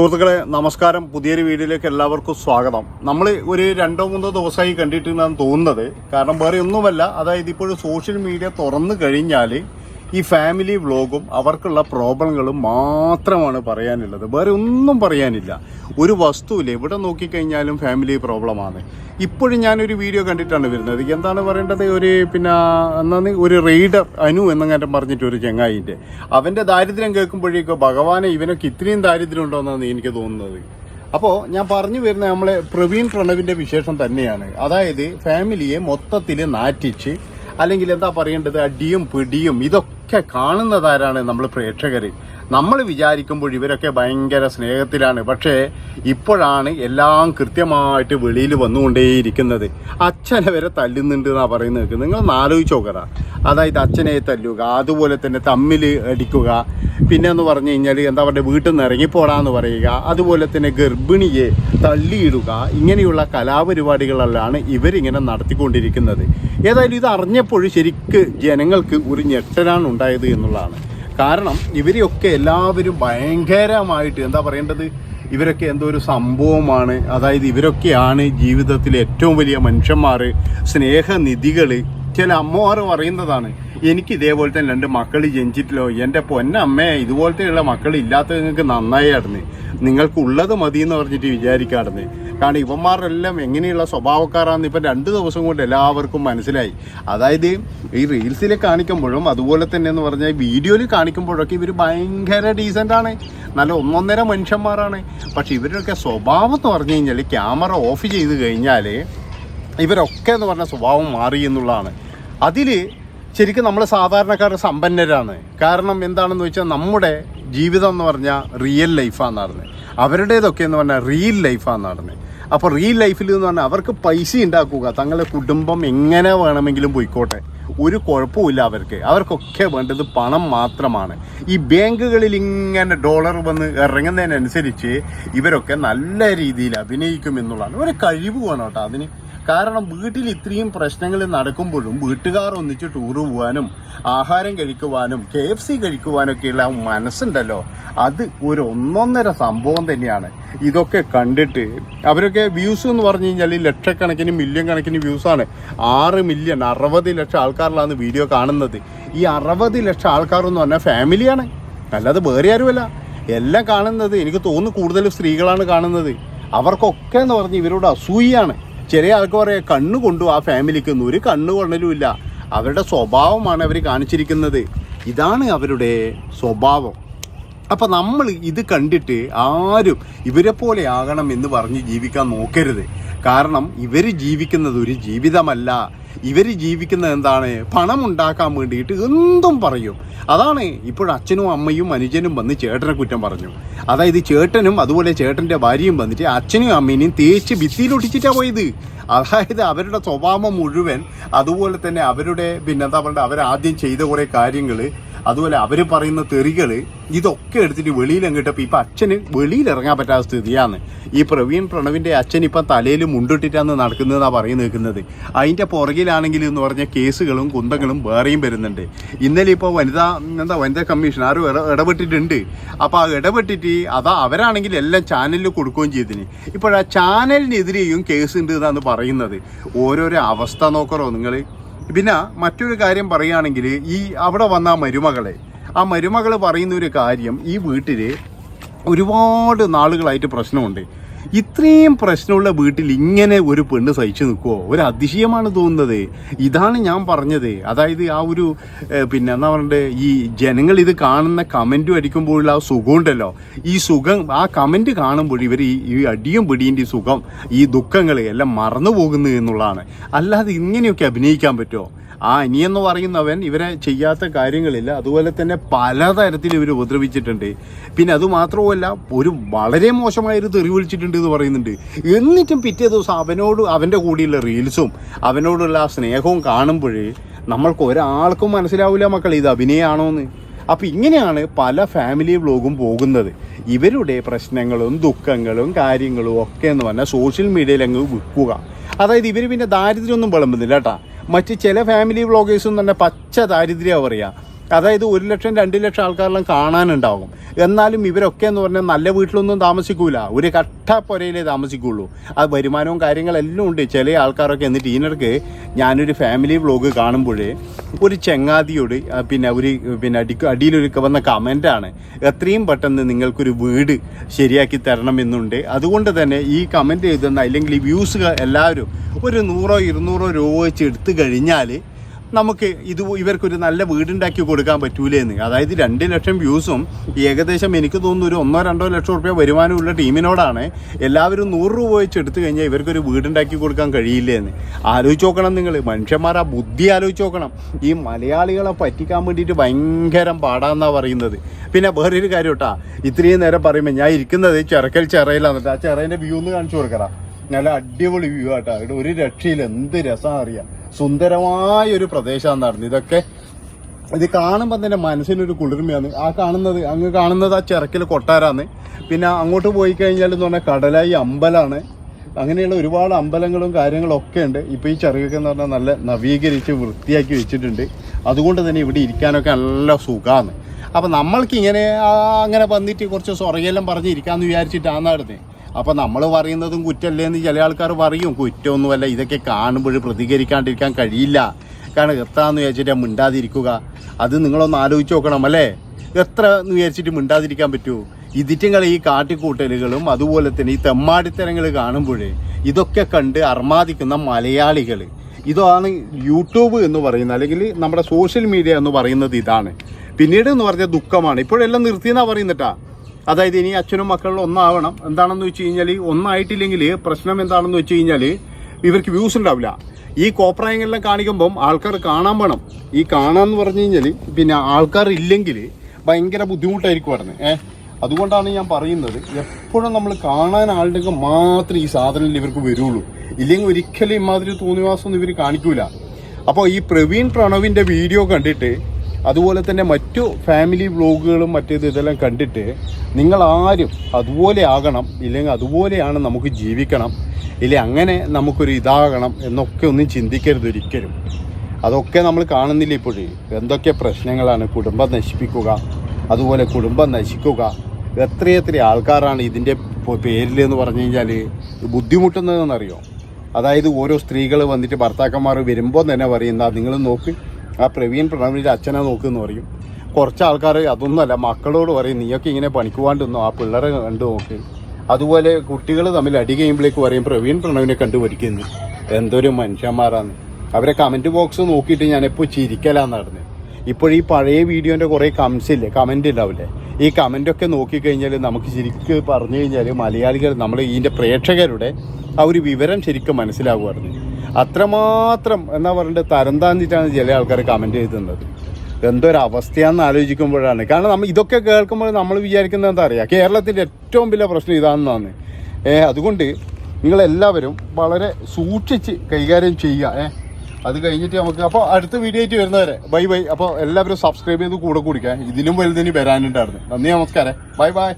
സുഹൃത്തുക്കളെ നമസ്കാരം. പുതിയൊരു വീഡിയോയിലേക്ക് എല്ലാവർക്കും സ്വാഗതം. നമ്മൾ ഒരു രണ്ടോ മൂന്നോ ദിവസമായി കണ്ടിട്ടുണ്ടെന്ന് തോന്നുന്നത്. കാരണം വേറെ ഒന്നുമല്ല. അതായത് ഇപ്പോൾ സോഷ്യൽ മീഡിയ തുറന്നു കഴിഞ്ഞാൽ ഈ ഫാമിലി വ്ളോഗും അവർക്കുള്ള പ്രോബ്ലങ്ങളും മാത്രമാണ് പറയാനുള്ളത്. വേറെ ഒന്നും പറയാനില്ല. ഒരു വസ്തുവില്ല. എവിടെ നോക്കിക്കഴിഞ്ഞാലും ഫാമിലി പ്രോബ്ലമാണ്. ഇപ്പോഴും ഞാനൊരു വീഡിയോ കണ്ടിട്ടാണ് വരുന്നത്. എന്താണ് പറയേണ്ടത്? ഒരു പിന്നെ എന്നാന്ന് ഒരു റെയ്ഡർ അനു എന്നങ്ങനെ പറഞ്ഞിട്ട് ഒരു ചെങ്ങായിന്റെ. അവന്റെ ദാരിദ്ര്യം കേൾക്കുമ്പോഴേക്കും ഭഗവാനെ ഇവനൊക്കെ ഇത്രയും ദാരിദ്ര്യം ഉണ്ടോയെന്നാണ് എനിക്ക് തോന്നുന്നത്. അപ്പോൾ ഞാൻ പറഞ്ഞു വരുന്ന നമ്മളെ പ്രവീൺ പ്രണവിന്റെ വിശേഷം തന്നെയാണ്. അതായത് ഫാമിലിയെ മൊത്തത്തിൽ നാറ്റിച്ച് അല്ലെങ്കിൽ എന്താ പറയേണ്ടത്? അടിയും പിടിയും ഇതൊക്കെ കാണുന്നതാരാണ് നമ്മൾ പ്രേക്ഷകർ നമ്മൾ വിചാരിക്കുമ്പോൾ ഇവരൊക്കെ ഭയങ്കര സ്നേഹത്തിലാണ്. പക്ഷേ ഇപ്പോഴാണ് എല്ലാം കൃത്യമായിട്ട് വെളിയിൽ വന്നുകൊണ്ടേയിരിക്കുന്നത്. അച്ഛനെ വരെ തല്ലുന്നുണ്ട് എന്നാ പറയുന്നത് നിങ്ങൾ ഒന്ന് ആലോചിച്ച് നോക്കറ അതായത് അച്ഛനെ തല്ലുക അതുപോലെ തന്നെ തമ്മിൽ അടിക്കുക പിന്നെ എന്ന് പറഞ്ഞു കഴിഞ്ഞാൽ എന്താ പറയുക വീട്ടിൽ നിന്ന് ഇറങ്ങിപ്പോടാന്ന് പറയുക അതുപോലെ തന്നെ ഗർഭിണിയെ തള്ളിയിടുക ഇങ്ങനെയുള്ള കലാപരിപാടികളെല്ലാം ഇവരിങ്ങനെ നടത്തിക്കൊണ്ടിരിക്കുന്നത്. ഏതായാലും ഇത് അറിഞ്ഞപ്പോൾ ശരിക്ക് ജനങ്ങൾക്ക് ഒരു ഞെട്ടലാണ് ഉണ്ടായത് എന്നുള്ളതാണ്. കാരണം ഇവരെയൊക്കെ എല്ലാവരും ഭയങ്കരമായിട്ട് എന്താ പറയേണ്ടത്? ഇവരൊക്കെ എന്തോ ഒരു സംഭവമാണ്. അതായത് ഇവരൊക്കെയാണ് ജീവിതത്തിലെ ഏറ്റവും വലിയ മനുഷ്യന്മാർ സ്നേഹനിധികൾ ചില അമ്മമാർ പറയുന്നതാണ്. എനിക്ക് ഇതേപോലെ തന്നെ രണ്ട് മക്കൾ ജനിച്ചിട്ടില്ലോ എന്റെ പൊന്നമ്മേ ഇതുപോലത്തെയുള്ള മക്കൾ ഇല്ലാത്ത നിങ്ങൾക്ക് നന്നായി ആടുന്നു നിങ്ങൾക്ക് ഉള്ളത് മതി എന്ന് പറഞ്ഞിട്ട് വിചാരിക്കാറുണ്ട് കാരണം ഇവന്മാരെല്ലാം എങ്ങനെയുള്ള സ്വഭാവക്കാരാണെന്ന് ഇപ്പം രണ്ട് ദിവസം കൊണ്ട് എല്ലാവർക്കും മനസ്സിലായി. അതായത് ഈ റീൽസിൽ കാണിക്കുമ്പോഴും അതുപോലെ തന്നെ എന്ന് പറഞ്ഞാൽ വീഡിയോയിൽ കാണിക്കുമ്പോഴൊക്കെ ഇവർ ഭയങ്കര ഡീസന്റ് ആണ്. നല്ല ഒന്നൊന്നര മനുഷ്യന്മാരാണ്. പക്ഷെ ഇവരുടെയൊക്കെ സ്വഭാവം എന്ന് പറഞ്ഞു കഴിഞ്ഞാൽ ക്യാമറ ഓഫ് ചെയ്ത് കഴിഞ്ഞാൽ ഇവരൊക്കെ എന്ന് പറഞ്ഞ സ്വഭാവം മാറി എന്നുള്ളതാണ്. അതിൽ ശരിക്കും നമ്മൾ സാധാരണക്കാർ സമ്പന്നരാണ്. കാരണം എന്താണെന്ന് വെച്ചാൽ നമ്മുടെ ജീവിതം എന്ന് പറഞ്ഞാൽ റിയൽ ലൈഫാണ് പറഞ്ഞത് അവരുടേതൊക്കെ എന്ന് പറഞ്ഞാൽ റിയൽ ലൈഫാണ് പറഞ്ഞത് അപ്പോൾ റിയൽ ലൈഫിൽ എന്ന് പറഞ്ഞാൽ അവർക്ക് പൈസ ഉണ്ടാക്കുക തങ്ങളുടെ കുടുംബം എങ്ങനെ വേണമെങ്കിലും പോയിക്കോട്ടെ. ഒരു കുഴപ്പമില്ല അവർക്ക്. അവർക്കൊക്കെ വേണ്ടത് പണം മാത്രമാണ്. ഈ ബാങ്കുകളിൽ ഇങ്ങനെ ഡോളർ വന്ന് ഇറങ്ങുന്നതിനനുസരിച്ച് ഇവരൊക്കെ നല്ല രീതിയിൽ അഭിനയിക്കും എന്നുള്ളതാണ് ഒരു കഴിവ് വേണം കേട്ടോ അതിന്. കാരണം വീട്ടിൽ ഇത്രയും പ്രശ്നങ്ങൾ നടക്കുമ്പോഴും വീട്ടുകാർ ഒന്നിച്ച് ടൂർ പോകാനും ആഹാരം കഴിക്കുവാനും കെ എഫ് സി കഴിക്കുവാനൊക്കെയുള്ള മനസ്സുണ്ടല്ലോ. അത് ഒരു ഒന്നൊന്നര സംഭവം തന്നെയാണ്. ഇതൊക്കെ കണ്ടിട്ട് അവരൊക്കെ വ്യൂസ് എന്ന് പറഞ്ഞു കഴിഞ്ഞാൽ ലക്ഷക്കണക്കിന് മില്യൺ കണക്കിന് വ്യൂസാണ് ആറ് മില്യൺ അറുപത് ലക്ഷം ആൾക്കാരിലാണ് വീഡിയോ കാണുന്നത്. ഈ അറുപത് ലക്ഷം ആൾക്കാരെന്ന് പറഞ്ഞാൽ ഫാമിലിയാണ് അല്ലാതെ വേറെ ആരുമല്ല. എല്ലാം കാണുന്നത് എനിക്ക് തോന്നുന്നു കൂടുതലും സ്ത്രീകളാണ് കാണുന്നത്. അവർക്കൊക്കെ എന്ന് പറഞ്ഞ് ഇവരോട് അസൂയാണ് ചെറിയ ആൾക്ക് പറയാം കണ്ണ് കൊണ്ടു ആ ഫാമിലിക്ക് ഒന്നും ഒരു കണ്ണ് കൊള്ളലുമില്ല അവരുടെ സ്വഭാവമാണ് അവർ കാണിച്ചിരിക്കുന്നത്. ഇതാണ് അവരുടെ സ്വഭാവം. അപ്പം നമ്മൾ ഇത് കണ്ടിട്ട് ആരും ഇവരെ പോലെ ആകണം എന്ന് പറഞ്ഞ് ജീവിക്കാൻ നോക്കരുത്. കാരണം ഇവർ ജീവിക്കുന്നത് ഒരു ജീവിതമല്ല. ഇവർ ജീവിക്കുന്ന എന്താണ്? പണം ഉണ്ടാക്കാൻ വേണ്ടിയിട്ട് എന്തും പറയും. അതാണ് ഇപ്പോൾ അച്ഛനും അമ്മയും അനുജനും വന്ന് ചേട്ടനെ കുറ്റം പറഞ്ഞു. അതായത് ചേട്ടനും അതുപോലെ ചേട്ടന്റെ ഭാര്യയും വന്നിട്ട് അച്ഛനും അമ്മേനെയും തേച്ച് ഭിത്തിയിലൊട്ടിച്ചിട്ടാണ് പോയത്. അതായത് അവരുടെ സ്വഭാവം മുഴുവൻ അതുപോലെ തന്നെ അവരുടെ പിന്നെ എന്താ പറയുക അവരാദ്യം ചെയ്ത കുറേ കാര്യങ്ങൾ അതുപോലെ അവർ പറയുന്ന തെറികൾ ഇതൊക്കെ എടുത്തിട്ട് വെളിയിൽ അങ്ങിട്ടപ്പോൾ ഇപ്പം അച്ഛന് വെളിയിൽ ഇറങ്ങാൻ പറ്റാത്ത സ്ഥിതിയാണ്. ഈ പ്രവീൺ പ്രണവിന്റെ അച്ഛൻ ഇപ്പം തലയിൽ മുണ്ടിട്ടിട്ടാണ് നടക്കുന്നതെന്നാണ് പറയുന്നത് നിൽക്കുന്നത് അതിന്റെ പുറകിലാണെങ്കിൽ എന്ന് പറഞ്ഞ കേസുകളും കുന്തങ്ങളും വേറെയും വരുന്നുണ്ട്. ഇന്നലെ ഇപ്പോൾ വനിതാ എന്താ വനിതാ കമ്മീഷൻ ആരും ഇട ഇടപെട്ടിട്ടുണ്ട്. അപ്പോൾ ആ ഇടപെട്ടിട്ട് അതാ അവരാണെങ്കിൽ എല്ലാം ചാനലിൽ കൊടുക്കുകയും ചെയ്തിന്. ഇപ്പോഴാ ചാനലിനെതിരെയും കേസ് ഉണ്ട് എന്നാണ് പറയുന്നത്. ഓരോരോ അവസ്ഥ നോക്കറോ നിങ്ങൾ പിന്നെ മറ്റൊരു കാര്യം പറയുകയാണെങ്കിൽ ഈ അവിടെ വന്ന ആ മരുമകളെ ആ മരുമകൾ പറയുന്ന ഒരു കാര്യം ഈ വീട്ടിൽ ഒരുപാട് നാളുകളായിട്ട് പ്രശ്നമുണ്ട്. ഇത്രയും പ്രശ്നമുള്ള വീട്ടിൽ ഇങ്ങനെ ഒരു പെണ്ണ് സഹിച്ചു നിൽക്കുമോ ഒരു അതിശയമാണ് തോന്നുന്നത്. ഇതാണ് ഞാൻ പറഞ്ഞത്. അതായത് ആ ഒരു പിന്നെ എന്താ പറയണ്ടേ ഈ ജനങ്ങൾ ഇത് കാണുന്ന കമന്റും അടിക്കുമ്പോഴുള്ള ആ സുഖമുണ്ടല്ലോ ഈ സുഖം ആ കമന്റ് കാണുമ്പോൾ ഇവർ ഈ അടിയും പിടിയിന്റെ സുഖം ഈ ദുഃഖങ്ങൾ എല്ലാം മറന്നു പോകുന്നു എന്നുള്ളതാണ്. അല്ലാതെ ഇങ്ങനെയൊക്കെ അഭിനയിക്കാൻ പറ്റുമോ? ആ ഇനിയെന്ന് പറയുന്നവൻ ഇവരെ ചെയ്യാത്ത കാര്യങ്ങളില്ല. അതുപോലെ തന്നെ പലതരത്തിൽ ഇവർ ഉപദ്രവിച്ചിട്ടുണ്ട്. പിന്നെ അത് മാത്രവുമല്ല ഒരു വളരെ മോശമായൊരു തെറി വിളിച്ചിട്ടുണ്ട് എന്ന് പറയുന്നുണ്ട്. എന്നിട്ടും പിറ്റേ ദിവസം അവനോട് അവന്റെ കൂടെയുള്ള റീൽസും അവനോടുള്ള സ്നേഹവും കാണുമ്പോഴേ നമ്മൾക്ക് ഒരാൾക്കും മനസ്സിലാവില്ല മക്കൾ ഇത് അഭിനയമാണോ എന്ന് അപ്പോൾ ഇങ്ങനെയാണ് പല ഫാമിലി വ്ലോഗും പോകുന്നത്. ഇവരുടെ പ്രശ്നങ്ങളും ദുഃഖങ്ങളും കാര്യങ്ങളും ഒക്കെ എന്ന് പറഞ്ഞാൽ സോഷ്യൽ മീഡിയയിൽ അങ്ങ് വിൽക്കുക. അതായത് ഇവർ പിന്നെ ദാരിദ്ര്യമൊന്നും വിളമ്പുന്നില്ല കേട്ടാ. മറ്റ് ചില ഫാമിലി വ്ളോഗേഴ്സും തന്നെ പച്ച ദാരിദ്ര്യമാണ് പറയുക അതായത് ഒരു ലക്ഷം രണ്ട് ലക്ഷം ആൾക്കാരെല്ലാം കാണാനുണ്ടാകും എന്നാലും ഇവരൊക്കെ എന്ന് പറഞ്ഞാൽ നല്ല വീട്ടിലൊന്നും താമസിക്കൂല. ഒരു കട്ട പുരയിലേ താമസിക്കുള്ളൂ. അത് വരുമാനവും കാര്യങ്ങളെല്ലാം ഉണ്ട്. ചില ആൾക്കാരൊക്കെ എന്നിട്ട് ഇതിനിടയ്ക്ക് ഞാനൊരു ഫാമിലി വ്ലോഗ് കാണുമ്പോഴേ ഒരു ചെങ്ങാതിയോട് പിന്നെ ഒരു പിന്നെ അടി അടിയിലൊരു വന്ന കമന്റാണ് എത്രയും പെട്ടെന്ന് നിങ്ങൾക്കൊരു വീട് ശരിയാക്കി തരണമെന്നുണ്ട്. അതുകൊണ്ട് തന്നെ ഈ കമന്റ് എഴുതുന്ന അല്ലെങ്കിൽ ഈ വ്യൂസ് എല്ലാവരും ഒരു നൂറോ ഇരുന്നൂറോ രൂപ വെച്ച് എടുത്തു കഴിഞ്ഞാൽ നമുക്ക് ഇത് ഇവർക്കൊരു നല്ല വീടുണ്ടാക്കി കൊടുക്കാൻ പറ്റൂലേന്ന്. അതായത് രണ്ട് ലക്ഷം വ്യൂസും ഏകദേശം എനിക്ക് തോന്നുന്നു ഒരു ഒന്നോ രണ്ടോ ലക്ഷം റുപ്യ വരുമാനമുള്ള ടീമിനോടാണ് എല്ലാവരും നൂറ് രൂപ വെച്ച് എടുത്തു കഴിഞ്ഞാൽ ഇവർക്കൊരു വീടുണ്ടാക്കി കൊടുക്കാൻ കഴിയില്ലേന്ന്. ആലോചിച്ച് നോക്കണം നിങ്ങൾ. മനുഷ്യന്മാർ ആ ബുദ്ധി ആലോചിച്ച് നോക്കണം. ഈ മലയാളികളെ പറ്റിക്കാൻ വേണ്ടിയിട്ട് ഭയങ്കരം പാടാന്നാണ് പറയുന്നത്. പിന്നെ വേറൊരു കാര്യം കേട്ടാ. ഇത്രയും നേരം പറയുമ്പോൾ ഞാൻ ഇരിക്കുന്നത് ചിറക്കൽ ചിറയിലാണ് ആ ചിറയിന്റെ വ്യൂ ഒന്ന് കാണിച്ചു കൊടുക്കറാ നല്ല അടിപൊളി വ്യൂ ആട്ടോ. ഇവിടെ ഒരു രക്ഷയിൽ എന്ത് രസം അറിയാം. സുന്ദരമായ ഒരു പ്രദേശമാണ് നടന്നത്. ഇതൊക്കെ ഇത് കാണുമ്പോൾ തന്നെ മനസ്സിനൊരു കുളിർമയാണ്. ആ കാണുന്നത് അങ്ങ് കാണുന്നത് ആ ചിറക്കിൽ കൊട്ടാരാന്ന് പിന്നെ അങ്ങോട്ട് പോയി കഴിഞ്ഞാൽ എന്ന് പറഞ്ഞാൽ കടലായി അമ്പലമാണ് അങ്ങനെയുള്ള ഒരുപാട് അമ്പലങ്ങളും കാര്യങ്ങളും ഒക്കെ ഉണ്ട്. ഇപ്പോൾ ഈ ചെറുകൊക്കെ എന്ന് പറഞ്ഞാൽ നല്ല നവീകരിച്ച് വൃത്തിയാക്കി വെച്ചിട്ടുണ്ട്. അതുകൊണ്ട് തന്നെ ഇവിടെ ഇരിക്കാനൊക്കെ നല്ല സുഖമാണ് അപ്പോൾ നമ്മൾക്ക് ഇങ്ങനെ അങ്ങനെ വന്നിട്ട് കുറച്ച് സ്വറയെല്ലാം പറഞ്ഞ് ഇരിക്കാമെന്ന് വിചാരിച്ചിട്ടാണ് നടന്നത് അപ്പം നമ്മൾ പറയുന്നതും കുറ്റമല്ലേ എന്ന് ചില ആൾക്കാർ പറയും. കുറ്റമൊന്നുമല്ല ഇതൊക്കെ കാണുമ്പോൾ പ്രതികരിക്കാണ്ടിരിക്കാൻ കഴിയില്ല. കാരണം എത്താന്ന് വിചാരിച്ചിട്ട് മിണ്ടാതിരിക്കുക. അത് നിങ്ങളൊന്ന് ആലോചിച്ച് നോക്കണം അല്ലേ? എത്ര എന്ന് വിചാരിച്ചിട്ട് മിണ്ടാതിരിക്കാൻ പറ്റുമോ ഇതിറ്റുങ്ങൾ ഈ കാട്ടിക്കൂട്ടലുകളും അതുപോലെ തന്നെ ഈ തെമ്മാടിത്തരങ്ങൾ കാണുമ്പോൾ ഇതൊക്കെ കണ്ട് അർമാദിക്കുന്ന മലയാളികൾ ഇതാണ് യൂട്യൂബ് എന്ന് പറയുന്നത്. അല്ലെങ്കിൽ നമ്മുടെ സോഷ്യൽ മീഡിയ എന്ന് പറയുന്നത് ഇതാണ്. പിന്നീട് എന്ന് പറഞ്ഞാൽ ദുഃഖമാണ്. ഇപ്പോഴെല്ലാം നിർത്തിയെന്നാണ് പറയുന്നിട്ടാ. അതായത് ഇനി അച്ഛനും മക്കളും ഒന്നാവണം. എന്താണെന്ന് വെച്ച് കഴിഞ്ഞാൽ ഒന്നായിട്ടില്ലെങ്കിൽ പ്രശ്നം എന്താണെന്ന് വെച്ച് കഴിഞ്ഞാൽ ഇവർക്ക് വ്യൂസ് ഉണ്ടാവില്ല. ഈ കോപ്രായങ്ങളെല്ലാം കാണിക്കുമ്പം ആൾക്കാർ കാണാൻ വേണം. ഈ കാണാന്ന് പറഞ്ഞു കഴിഞ്ഞാൽ പിന്നെ ആൾക്കാർ ഇല്ലെങ്കിൽ ഭയങ്കര ബുദ്ധിമുട്ടായിരിക്കും പറഞ്ഞത് ഏഹ് അതുകൊണ്ടാണ് ഞാൻ പറയുന്നത് എപ്പോഴും നമ്മൾ കാണാൻ ആളുണ്ടെങ്കിൽ മാത്രം ഈ സാധനം ഇവർക്ക് വരുള്ളൂ. ഇല്ലെങ്കിൽ ഒരിക്കലും ഇമാതിരി തോന്നിവാസമൊന്നും ഇവർ കാണിക്കൂല. അപ്പോൾ ഈ പ്രവീൺ പ്രണവിന്റെ വീഡിയോ കണ്ടിട്ട് അതുപോലെ തന്നെ മറ്റു ഫാമിലി വ്ലോഗുകളും മറ്റേത് ഇതെല്ലാം കണ്ടിട്ട് നിങ്ങൾ ആരും അതുപോലെ ആകണം ഇല്ലെങ്കിൽ അതുപോലെയാണ് നമുക്ക് ജീവിക്കണം ഇല്ല അങ്ങനെ നമുക്കൊരു ഇതാകണം എന്നൊക്കെ ഒന്നും ചിന്തിക്കരുത് ഒരിക്കലും. അതൊക്കെ നമ്മൾ കാണുന്നില്ല ഇപ്പോഴേ? എന്തൊക്കെ പ്രശ്നങ്ങളാണ് കുടുംബം നശിപ്പിക്കുക അതുപോലെ കുടുംബം നശിക്കുക. എത്രയെത്ര ആൾക്കാരാണ് ഇതിന്റെ പേരിൽ എന്ന് പറഞ്ഞു കഴിഞ്ഞാൽ ബുദ്ധിമുട്ടുന്നതെന്നറിയോ? അതായത് ഓരോ സ്ത്രീകൾ വന്നിട്ട് ഭർത്താക്കന്മാർ വരുമ്പോൾ തന്നെ പറയുന്ന നിങ്ങൾ നോക്ക് ആ പ്രവീൺ പ്രണവിന്റെ അച്ഛനെ നോക്കുമെന്ന് പറയും. കുറച്ച് ആൾക്കാർ അതൊന്നുമല്ല മക്കളോട് പറയും നീയൊക്കെ ഇങ്ങനെ പണിക്കുവാണ്ടെന്നോ ആ പിള്ളേരെ കണ്ടു നോക്ക്. അതുപോലെ കുട്ടികൾ തമ്മിൽ അടി കഴിയുമ്പോഴേക്ക് പറയും പ്രവീൺ പ്രണവിനെ കണ്ടു പഠിക്കുന്നു. എന്തൊരു മനുഷ്യന്മാരാണ് അവരെ കമന്റ് ബോക്സ് നോക്കിയിട്ട് ഞാൻ എപ്പോൾ ചിരിക്കലാന്ന് നടന്നത് ഇപ്പോൾ ഈ പഴയ വീഡിയോന്റെ കുറേ കമൻസ് ഇല്ലേ? കമന്റ് ഉണ്ടാവില്ലേ ഈ കമന്റൊക്കെ നോക്കിക്കഴിഞ്ഞാൽ നമുക്ക് ശരിക്ക് പറഞ്ഞു കഴിഞ്ഞാൽ മലയാളികൾ നമ്മൾ ഇതിന്റെ പ്രേക്ഷകരുടെ ആ ഒരു വിവരം ശരിക്കും മനസ്സിലാകുമായിരുന്നു അത്രമാത്രം എന്നാ പറയണ്ടത് തരം താന്നിട്ടാണ് ചില ആൾക്കാർ കമന്റ് ചെയ്തിരുന്നത്. എന്തൊരവസ്ഥയാണെന്ന് ആലോചിക്കുമ്പോഴാണ്. കാരണം നമ്മൾ ഇതൊക്കെ കേൾക്കുമ്പോൾ നമ്മൾ വിചാരിക്കുന്നത് എന്താ അറിയുക കേരളത്തിന്റെ ഏറ്റവും വലിയ പ്രശ്നം ഇതാണെന്നാണ്. അതുകൊണ്ട് നിങ്ങളെല്ലാവരും വളരെ സൂക്ഷിച്ച് കൈകാര്യം ചെയ്യുക ഏ. അത് കഴിഞ്ഞിട്ട് നമുക്ക് അപ്പോൾ അടുത്ത വീഡിയോ ആയിട്ട് വരുന്നവരെ ബൈ ബൈ. അപ്പോൾ എല്ലാവരും സബ്സ്ക്രൈബ് ചെയ്ത് കൂടെ കുടിക്കാം. ഇതിലും വലുതിന് വരാനുണ്ടായിരുന്നു. നന്ദി നമസ്കാരം. Bye bye.